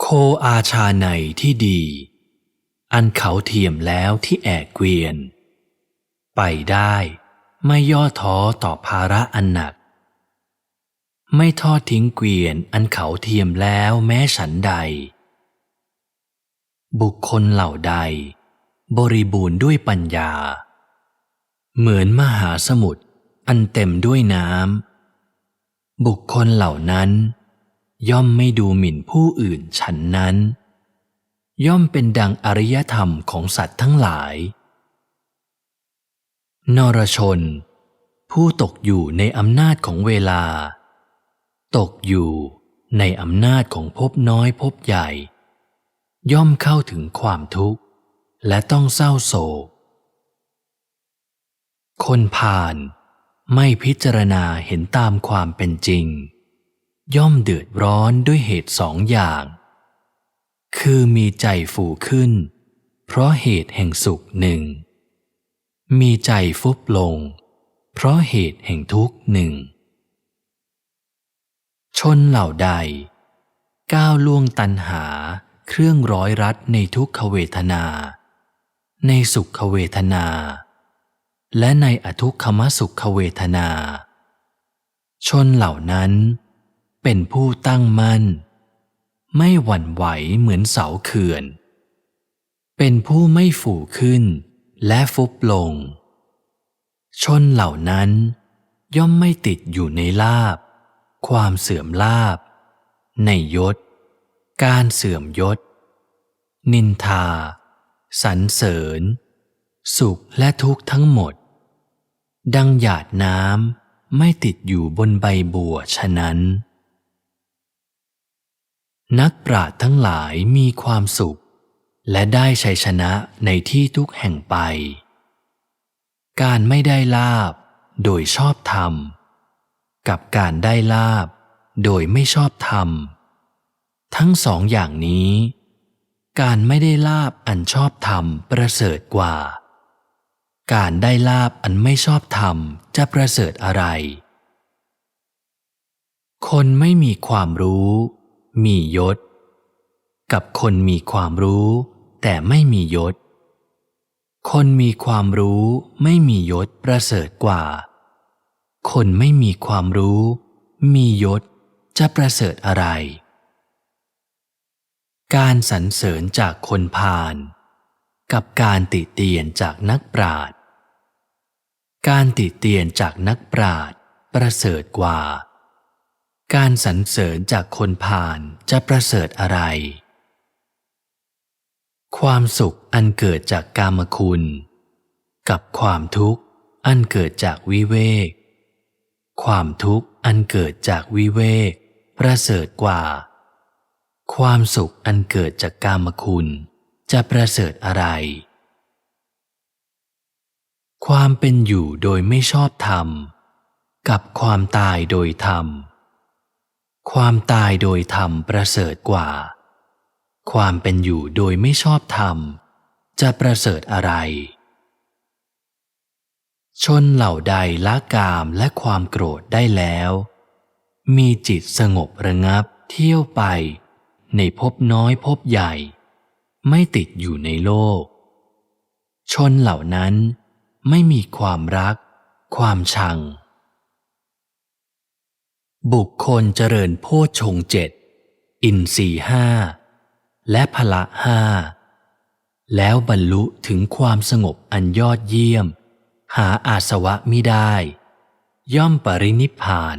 โคอาชาในที่ดี อันเขาเทียมแล้วที่แอกเกวียน ไปได้ไม่ย่อท้อต่อภาระอันหนัก ไม่ทอดทิ้งเกวียนอันเขาเทียมแล้วแม้ฉันใด บุคคลเหล่าใด บริบูรณ์ด้วยปัญญา เหมือนมหาสมุทรอันเต็มด้วยน้ำบุคคลเหล่านั้น ย่อมไม่ดูหมิ่นผู้อื่นฉันนั้น ย่อมเป็นดังอริยธรรมของสัตว์ทั้งหลาย นรชน ผู้ตกอยู่ในอำนาจของเวลา ตกอยู่ในอำนาจของภพน้อยภพใหญ่ ย่อมเข้าถึงความทุกข์ และต้องเศร้าโศก คนผ่านไม่พิจารณาเห็นตามความเป็นจริง ย่อมเดือดร้อนด้วยเหตุสองอย่าง คือมีใจฟูขึ้น เพราะเหตุแห่งสุขหนึ่ง มีใจฟุบลง เพราะเหตุแห่งทุกข์หนึ่ง ชนเหล่าใด ก้าวล่วงตันหาเครื่องร้อยรัดในทุกขเวทนา ในสุขเวทนา และในอทุกขมสุขเวทนา ชนเหล่านั้น เป็นผู้ตั้งมั่น ไม่หวั่นไหวเหมือนเสาเขื่อน เป็นผู้ไม่ฝูขึ้นและฟุบลง ชนเหล่านั้นย่อมไม่ติดอยู่ในลาบ ความเสื่อมลาบ ในยศ การเสื่อมยศ นินทา สรรเสริญ สุขและทุกข์ทั้งหมด ดังหยาดน้ำไม่ติดอยู่บนใบบัวฉะนั้น นักปราชญ์ทั้งหลายมีความสุข และได้ชัยชนะในที่ทุกแห่งไป การไม่ได้ลาบ โดยชอบธรรม กับการได้ลาบ โดยไม่ชอบธรรม ทั้งสองอย่างนี้ การไม่ได้ลาบอันชอบธรรมประเสริฐกว่า การได้ลาบอันไม่ชอบธรรมจะประเสริฐอะไร คนไม่มีความรู้ มียศ กับคนมีความรู้ แต่ไม่มียศ คนมีความรู้ไม่มียศประเสริฐกว่า คนไม่มีความรู้ มียศจะประเสริฐอะไร การสรรเสริญจากคนพาลกับการติเตียนจากนักปราชญ์การติเตียนจากนักปราชญ์ประเสริฐกว่า การสรรเสริญจากคนพาลจะประเสริฐอะไร ความสุขอันเกิดจากกามคุณ กับความทุกข์อันเกิดจากวิเวก ความทุกข์อันเกิดจากวิเวก ประเสริฐกว่า ความสุขอันเกิดจากกามคุณจะประเสริฐอะไร ความเป็นอยู่โดยไม่ชอบธรรม กับความตายโดยธรรม ความตายโดยธรรมประเสริฐกว่า ความเป็นอยู่โดยไม่ชอบธรรม จะประเสริฐอะไร ชนเหล่าใดละกามและความโกรธได้แล้ว มีจิตสงบระงับเที่ยวไป ในภพน้อยภพใหญ่ ไม่ติดอยู่ในโลก ชนเหล่านั้นไม่มีความรัก ความชัง บุคคลเจริญโพชงเจ็ดอินสี่ห้าและพละห้าแล้วบรรลุถึงความสงบอันยอดเยี่ยม หาอาสวะมิได้ ย่อมปรินิพาน